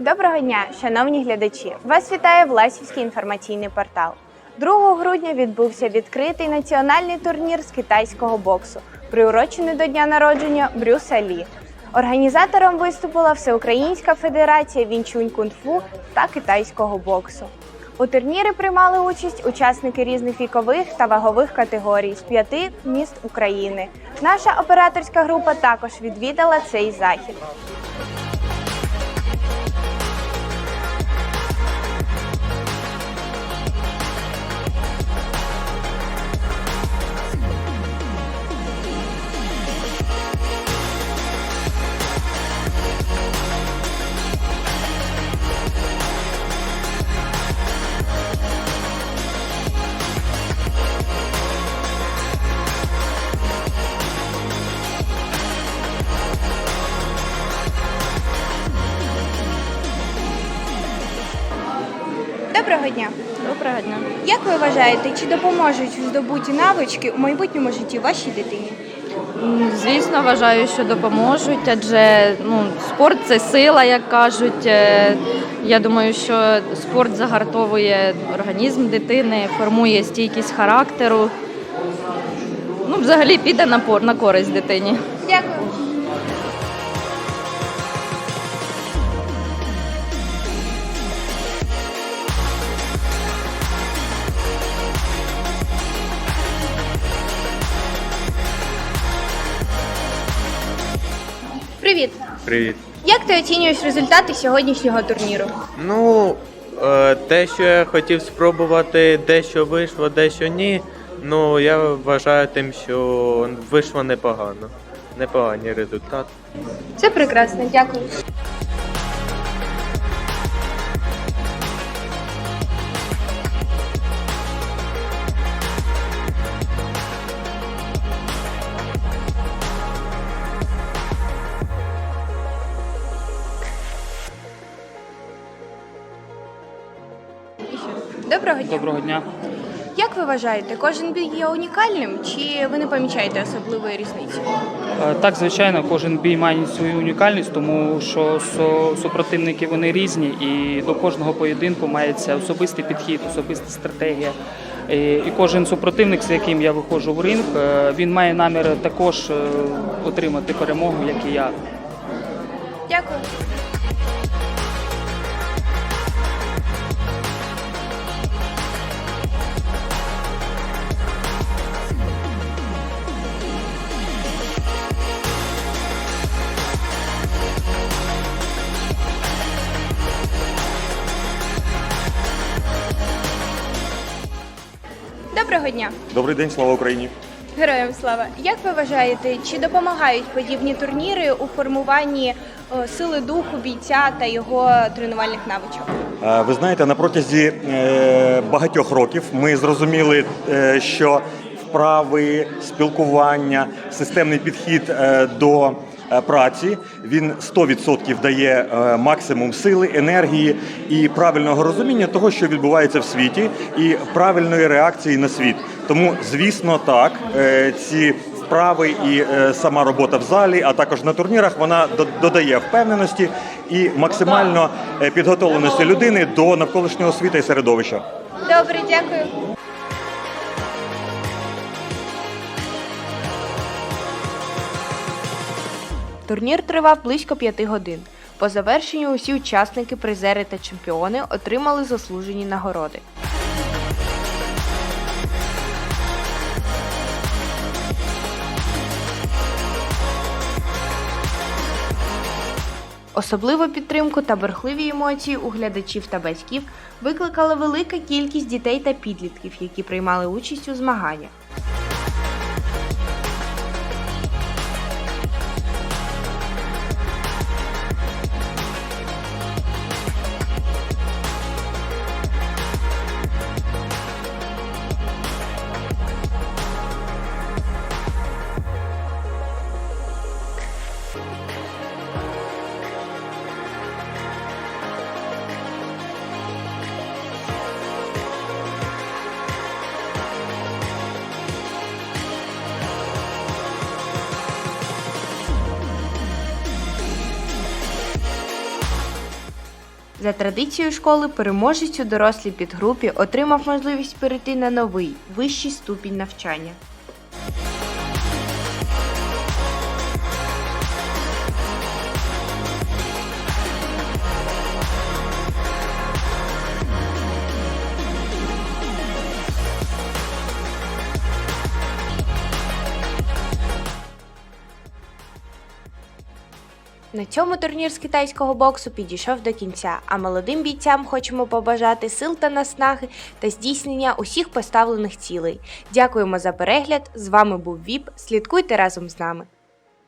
Доброго дня, шановні глядачі! Вас вітає Власівський інформаційний портал. 2 грудня відбувся відкритий національний турнір з китайського боксу, приурочений до дня народження Брюса Лі. Організатором виступила Всеукраїнська федерація Вінчунь кунг-фу та китайського боксу. У турнірі приймали участь учасники різних вікових та вагових категорій з п'яти міст України. Наша операторська група також відвідала цей захід. Доброго дня! Доброго дня. Як ви вважаєте, чи допоможуть здобуті навички у майбутньому житті вашій дитині? Звісно, вважаю, що допоможуть, адже ну, спорт це сила, як кажуть. Е, Я думаю, що спорт загартовує організм дитини, формує стійкість характеру. Ну, взагалі піде на на користь дитині. Привіт! Привіт. Як ти оцінюєш результати сьогоднішнього турніру? Ну, е, те, що я хотів спробувати, дещо вийшло, дещо ні. Ну, я вважаю тим, що вийшло непогано. Непоганий результат. Це прекрасно, дякую. Доброго дня. Доброго дня. Як ви вважаєте, кожен бій є унікальним, чи ви не помічаєте особливої різниці? Е, Так, звичайно, кожен бій має свою унікальність, тому що супротивники вони різні, і до кожного поєдинку мається особистий підхід, особиста стратегія. І кожен супротивник, з яким я виходжу в ринг, е, він має намір також е, отримати перемогу, як і я. Дякую. Доброго дня. Добрий день, слава Україні. Героям слава! Як ви вважаєте, чи допомагають подібні турніри у формуванні е, сили духу бійця та його тренувальних навичок? Е, Ви знаєте, на протязі е, багатьох років ми зрозуміли, що вправи, спілкування, системний підхід до праці він 100% дає е, максимум сили, енергії і правильного розуміння того, що відбувається в світі, і правильної реакції на світ. Тому, звісно, так е, ці вправи і е, сама робота в залі, а також на турнірах, вона до- додає впевненості і максимально е, підготовленості людини до навколишнього світа і середовища. Добре, дякую. Турнір тривав близько п'яти годин. По завершенню усі учасники, призери та чемпіони отримали заслужені нагороди. Особливу підтримку та бурхливі емоції у глядачів та батьків викликала велика кількість дітей та підлітків, які приймали участь у змаганнях. За традицією школи, переможець у дорослій підгрупі отримав можливість перейти на новий вищий ступінь навчання. На цьому турнір з китайського боксу підійшов до кінця, а молодим бійцям хочемо побажати сил та наснаги та здійснення усіх поставлених цілей. Дякуємо за перегляд. З вами був ВІП. Слідкуйте разом з нами.